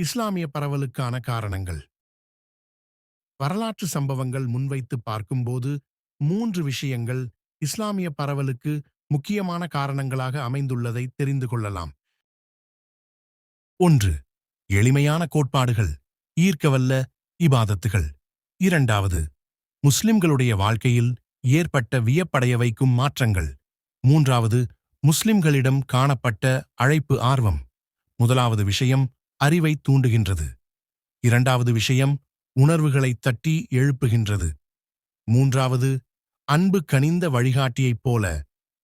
இஸ்லாமிய பரவலுக்கான காரணங்கள். வரலாற்று சம்பவங்கள் முன்வைத்து பார்க்கும்போது மூன்று விஷயங்கள் இஸ்லாமிய பரவலுக்கு முக்கியமான காரணங்களாக அமைந்துள்ளதை தெரிந்து கொள்ளலாம். ஒன்று எளிமையான கோட்பாடுகள் ஈர்க்கவல்ல இபாதத்துகள். இரண்டாவது முஸ்லிம்களுடைய வாழ்க்கையில் ஏற்பட்ட வியப்படைய வைக்கும் மாற்றங்கள். மூன்றாவது முஸ்லிம்களிடம் காணப்பட்ட அழைப்பு ஆர்வம். முதலாவது விஷயம் அறிவை தூண்டுகின்றது. இரண்டாவது விஷயம் உணர்வுகளைத் தட்டி எழுப்புகின்றது. மூன்றாவது அன்பு கனிந்த வழிகாட்டியைப் போல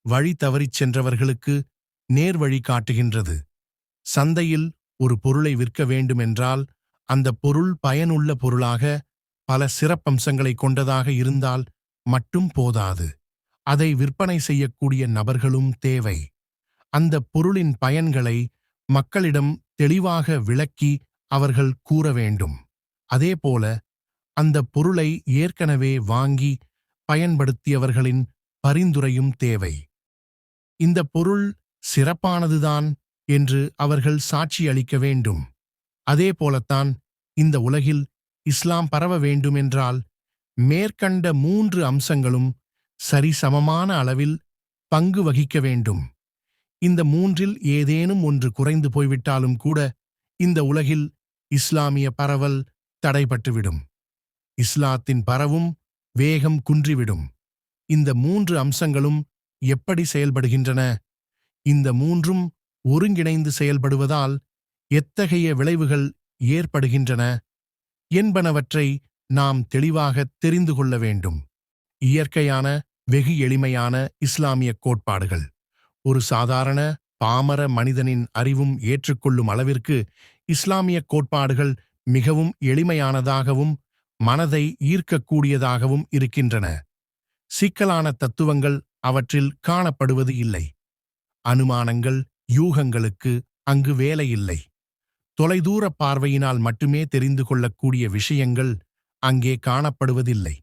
வழி தவறிச் சென்றவர்களுக்கு நேர்வழி காட்டுகின்றது. சந்தையில் ஒரு பொருளை விற்க வேண்டுமென்றால் அந்த பொருள் பயனுள்ள பொருளாக பல சிறப்பம்சங்களை கொண்டதாக இருந்தால் மட்டும் போதாது. அதை விற்பனை செய்யக்கூடிய நபர்களும் தேவை. அந்த பொருளின் பயன்களை மக்களிடம் தெளிவாக விளக்கி அவர்கள் கூற வேண்டும் அதேபோல அந்த பொருளை ஏற்கனவே வாங்கி பயன்படுத்தியவர்களின் பரிந்துரையும் தேவை. இந்த பொருள் சிறப்பானதுதான் என்று அவர்கள் சாட்சி அளிக்க வேண்டும். அதேபோலத்தான் இந்த உலகில் இஸ்லாம் பரவ வேண்டுமென்றால் மேற்கண்ட மூன்று அம்சங்களும் சரிசமமான அளவில் பங்கு வகிக்க வேண்டும். இந்த மூன்றில் ஏதேனும் ஒன்று குறைந்து போய்விட்டாலும் கூட இந்த உலகில் இஸ்லாமிய பரவல் தடைபட்டுவிடும். இஸ்லாத்தின் பரவும் வேகம் குன்றிவிடும். இந்த மூன்று அம்சங்களும் எப்படி செயல்படுகின்றன? இந்த மூன்றும் ஒருங்கிணைந்து செயல்படுவதால் எத்தகைய விளைவுகள் ஏற்படுகின்றன? என்பனவற்றை நாம் தெளிவாக தெரிந்து கொள்ள வேண்டும். இயற்கையான வெகு எளிமையான இஸ்லாமிய கோட்பாடுகள். ஒரு சாதாரண பாமர மனிதனின் அறிவும் ஏற்றுக்கொள்ளும் அளவிற்கு இஸ்லாமிய கோட்பாடுகள் மிகவும் எளிமையானதாகவும் மனதை ஈர்க்கக்கூடியதாகவும் இருக்கின்றன. சிக்கலான தத்துவங்கள் அவற்றில் காணப்படுவது இல்லை. அனுமானங்கள் யூகங்களுக்கு அங்கு வேலையில்லை தொலைதூர பார்வையினால் மட்டுமே தெரிந்து கொள்ளக்கூடிய விஷயங்கள் அங்கே காணப்படுவதில்லை.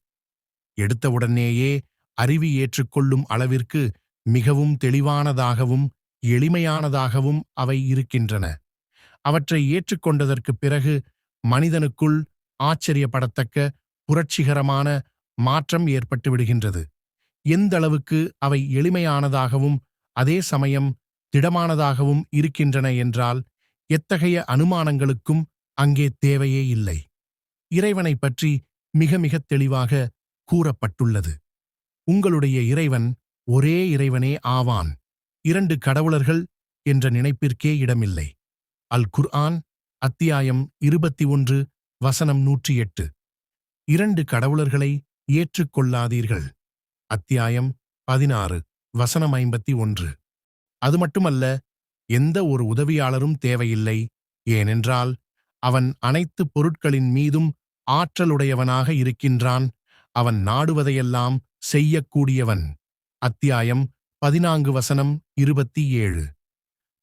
எடுத்தவுடனேயே அறிவி ஏற்றுக்கொள்ளும் அளவிற்கு மிகவும் தெளிவானதாகவும் எளிமையானதாகவும் அவை இருக்கின்றன. அவற்றை ஏற்றுக்கொண்டதற்குப் பிறகு மனிதனுக்குள் ஆச்சரியப்படத்தக்க புரட்சிகரமான மாற்றம் ஏற்பட்டுவிடுகின்றது எந்தளவுக்கு அவை எளிமையானதாகவும் அதே சமயம் திடமானதாகவும் இருக்கின்றன என்றால் எத்தகைய அனுமானங்களுக்கும் அங்கே தேவையே இல்லை. இறைவனைப் பற்றி மிக மிகத் தெளிவாக கூறப்பட்டுள்ளது. உங்களுடைய இறைவன் ஒரே இறைவனே ஆவான். இரண்டு கடவுளர்கள் என்ற நினைப்பிற்கே இடமில்லை. அல் குர்ஆன் அத்தியாயம் இருபத்தி ஒன்று வசனம் நூற்றி எட்டு. இரண்டு கடவுளர்களை ஏற்றுக்கொள்ளாதீர்கள். அத்தியாயம் பதினாறு வசனம் ஐம்பத்தி ஒன்று. அது மட்டுமல்ல எந்த ஒரு உதவியாளரும் தேவையில்லை. ஏனென்றால் அவன் அனைத்து பொருட்களின் மீதும் ஆற்றலுடையவனாக இருக்கின்றான். அவன் நாடுவதையெல்லாம் செய்யக்கூடியவன். அத்தியாயம் பதினான்கு வசனம் இருபத்தி ஏழு.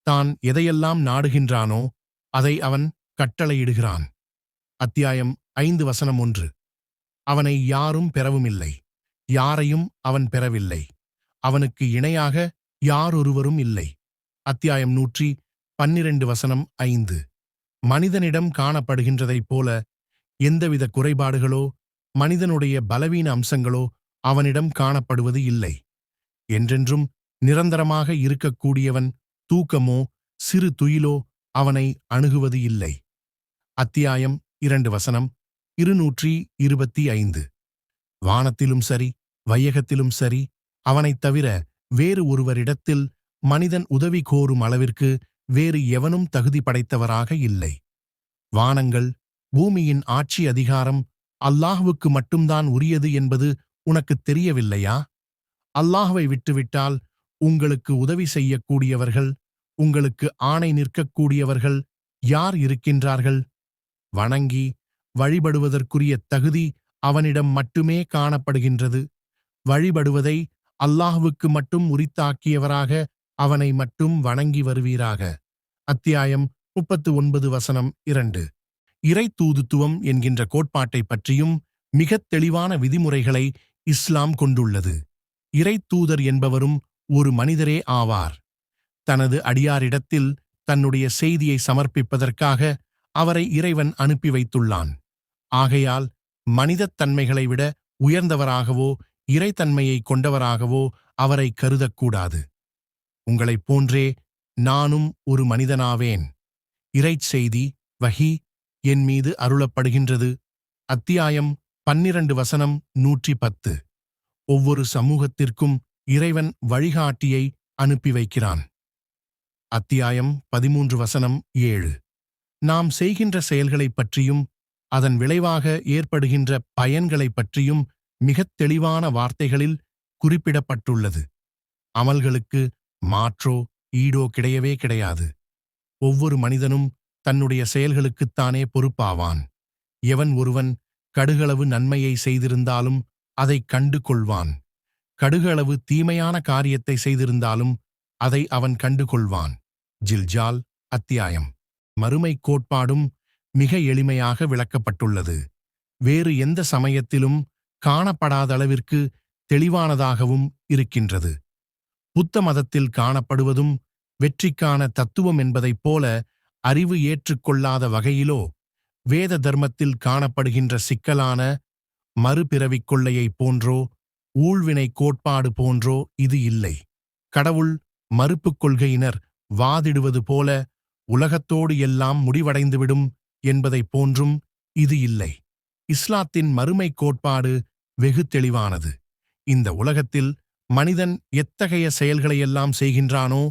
தான் எதையெல்லாம் நாடுகின்றானோ அதை அவன் கட்டளையிடுகிறான். அத்தியாயம் ஐந்து வசனம் ஒன்று. அவனை யாரும் பெறவுமில்லை. யாரையும் அவன் பெறவில்லை. அவனுக்கு இணையாக யாரொருவரும் இல்லை. அத்தியாயம் நூற்றி பன்னிரண்டு வசனம் ஐந்து. மனிதனிடம் காணப்படுகின்றதைப் போல எந்தவித குறைபாடுகளோ மனிதனுடைய பலவீன அம்சங்களோ அவனிடம் காணப்படுவது இல்லை. என்றென்றும் நிரந்தரமாக இருக்கக்கூடியவன் தூக்கமோ சிறு துயிலோ அவனை அணுகுவது இல்லை. அத்தியாயம் இரண்டு வசனம் இருநூற்றி இருபத்தி ஐந்து. வானத்திலும் சரி வையகத்திலும் சரி அவனைத் தவிர வேறு ஒருவரிடத்தில் மனிதன் உதவி கோரும் அளவிற்கு வேறு எவனும் தகுதி படைத்தவராக இல்லை. வானங்கள் பூமியின் ஆட்சி அதிகாரம் அல்லாஹுவுக்கு மட்டும்தான் உரியது என்பது உனக்குத் தெரியவில்லையா? அல்லாஹுவை விட்டுவிட்டால் உங்களுக்கு உதவி செய்யக்கூடியவர்கள் உங்களுக்கு ஆணை நிற்கக்கூடியவர்கள் யார் இருக்கின்றார்கள்? வணங்கி வழிபடுவதற்குரிய தகுதி அவனிடம் மட்டுமே காணப்படுகின்றது. வழிபடுவதை அல்லாஹுவுக்கு மட்டும் உரித்தாக்கியவராக அவனை மட்டும் வணங்கி வருவீராக. அத்தியாயம் முப்பத்து ஒன்பது வசனம் இரண்டு. இறை தூதுத்துவம் என்கின்ற கோட்பாட்டைப் பற்றியும் மிகத் தெளிவான விதிமுறைகளை இஸ்லாம் கொண்டுள்ளது. இறைத்தூதர் என்பவரும் ஒரு மனிதரே ஆவார். தனது அடியாரிடத்தில் தன்னுடைய செய்தியை சமர்ப்பிப்பதற்காக அவரை இறைவன் அனுப்பி வைத்துள்ளான். ஆகையால் மனிதத் தன்மைகளை விட உயர்ந்தவராகவோ இறைத்தன்மையை கொண்டவராகவோ அவரை கருதக்கூடாது. உங்களைப் போன்றே நானும் ஒரு மனிதனாவேன். இறைச் செய்தி வஹி என் மீது அருளப்படுகின்றது. அத்தியாயம் பன்னிரண்டு வசனம் நூற்றி பத்து. ஒவ்வொரு சமூகத்திற்கும் இறைவன் வழிகாட்டியை அனுப்பி வைக்கிறான். அத்தியாயம் பதிமூன்று வசனம் ஏழு. நாம் செய்கின்ற செயல்களைப் பற்றியும் அதன் விளைவாக ஏற்படுகின்ற பயன்களைப் பற்றியும் மிகத் தெளிவான வார்த்தைகளில் குறிப்பிடப்பட்டுள்ளது. அமல்களுக்கு மாற்றோ ஈடோ கிடையவே கிடையாது. ஒவ்வொரு மனிதனும் தன்னுடைய செயல்களுக்குத்தானே பொறுப்பாவான். எவன் ஒருவன் கடுகளவு நன்மையை செய்திருந்தாலும் அதைக் கண்டு கொள்வான் கடுகளவு தீமையான காரியத்தை செய்திருந்தாலும் அதை அவன் கண்டு கொள்வான் ஜில்ஜால் அத்தியாயம். மறுமை கோட்பாடும் மிக எளிமையாக விளக்கப்பட்டுள்ளது. வேறு எந்த சமயத்திலும் காணப்படாத அளவிற்கு தெளிவானதாகவும் இருக்கின்றது. புத்த மதத்தில் காணப்படுவதும் வெற்றிக்கான தத்துவம் என்பதைப் போல அறிவு ஏற்றுக்கொள்ளாத வகையிலோ வேத தர்மத்தில் காணப்படுகின்ற சிக்கலான மறுபிறவிக் கொள்ளையைப் போன்றோ ஊழ்வினை கோட்பாடு போன்றோ இது இல்லை. கடவுள் மறுப்புக் கொள்கையினர் வாதிடுவது போல உலகத்தோடு எல்லாம் முடிவடைந்துவிடும் என்பதைப் போன்றும் இது இல்லை. இஸ்லாத்தின் மறுமை கோட்பாடு வெகு தெளிவானது. இந்த உலகத்தில் மனிதன் எத்தகைய செயல்களையெல்லாம் செய்கின்றானோ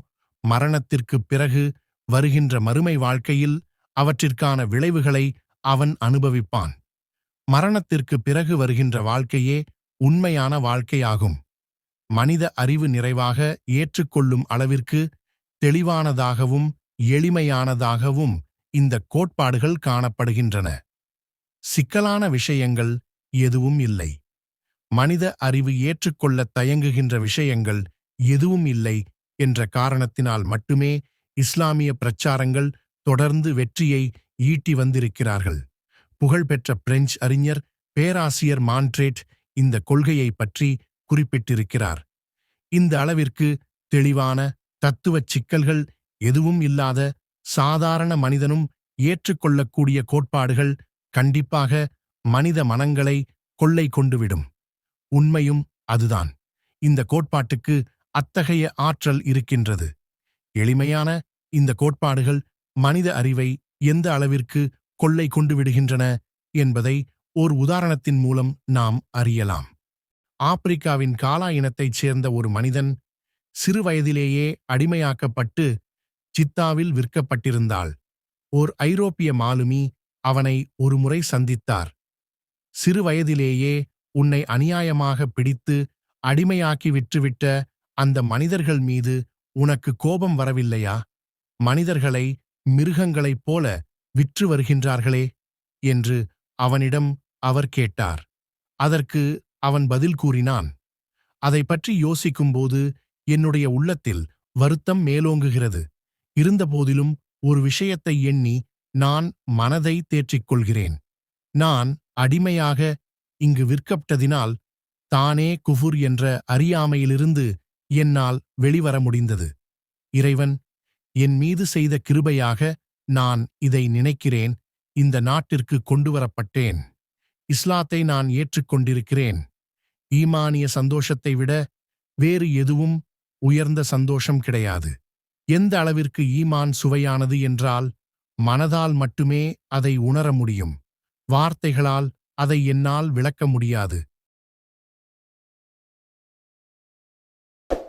மரணத்திற்குப் பிறகு வருகின்ற மறுமை வாழ்க்கையில் அவற்றிற்கான விளைவுகளை அவன் அனுபவிப்பான். மரணத்திற்குப் பிறகு வருகின்ற வாழ்க்கையே உண்மையான வாழ்க்கையாகும். மனித அறிவு நிறைவாக ஏற்றுக்கொள்ளும் அளவிற்கு தெளிவானதாகவும் எளிமையானதாகவும் இந்த கோட்பாடுகள் காணப்படுகின்றன. சிக்கலான விஷயங்கள் எதுவும் இல்லை. மனித அறிவு ஏற்றுக்கொள்ளத் தயங்குகின்ற விஷயங்கள் எதுவும் இல்லை என்ற காரணத்தினால் மட்டுமே இஸ்லாமிய பிரச்சாரங்கள் தொடர்ந்து வெற்றியை ஈட்டி வந்திருக்கிறார்கள். புகழ்பெற்ற பிரெஞ்சு அறிஞர் பேராசியர் மான்ட்ரேட் இந்த கொள்கையைப் பற்றி குறிப்பிட்டிருக்கிறார். இந்த அளவிற்கு தெளிவான தத்துவச் சிக்கல்கள் எதுவும் இல்லாத சாதாரண மனிதனும் ஏற்றுக்கொள்ளக்கூடிய கோட்பாடுகள் கண்டிப்பாக மனித மனங்களை கொள்ளை கொண்டுவிடும். உண்மையும் அதுதான். இந்த கோட்பாட்டுக்கு அத்தகைய ஆற்றல் இருக்கின்றது. எளிமையான இந்த கோட்பாடுகள் மனித அறிவை எந்த அளவிற்கு கொள்ளை கொண்டு விடுகின்றன என்பதை ஓர் உதாரணத்தின் மூலம் நாம் அறியலாம். ஆப்பிரிக்காவின் காலா இனத்தைச் சேர்ந்த ஒரு மனிதன் சிறுவயதிலேயே அடிமையாக்கப்பட்டு சித்தாவில் விற்கப்பட்டிருந்தாள். ஓர் ஐரோப்பிய மாலுமி அவனை ஒருமுறை சந்தித்தார். சிறுவயதிலேயே உன்னை அநியாயமாக பிடித்து அடிமையாக்கி விற்றுவிட்ட அந்த மனிதர்கள் மீது உனக்கு கோபம் வரவில்லையா? மனிதர்களை மிருகங்களைப் போல விற்று வருகின்றார்களே என்று அவனிடம் அவர் கேட்டார். அதற்கு அவன் பதில் கூறினான் அதை பற்றி யோசிக்கும்போது என்னுடைய உள்ளத்தில் வருத்தம் மேலோங்குகிறது. இருந்தபோதிலும் ஒரு விஷயத்தை எண்ணி நான் மனதை தேற்றிக் கொள்கிறேன் நான் அடிமையாக இங்கு விற்கப்பட்டதினால் தானே குஃபுர் என்ற அறியாமையிலிருந்து என்னால் வெளிவர முடிந்தது. இறைவன் என் மீது செய்த கிருபையாக நான் இதை நினைக்கிறேன் இந்த நாட்டிற்கு கொண்டுவரப்பட்டேன். இஸ்லாத்தை நான் ஏற்றுக்கொண்டிருக்கிறேன். ஈமானிய சந்தோஷத்தை விட வேறு எதுவும் உயர்ந்த சந்தோஷம் கிடையாது. எந்த அளவிற்கு ஈமான் சுவையானது என்றால் மனதால் மட்டுமே அதை உணர முடியும். வார்த்தைகளால் அதை என்னால் விளக்க முடியாது.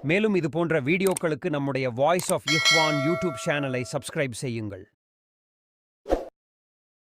மேலும் இது போன்ற வீடியோக்களுக்கு நம்முடைய வாய்ஸ் ஆஃப் யுஹ்வான் யூடியூப் சேனலை சப்ஸ்கிரைப் செய்யுங்கள்.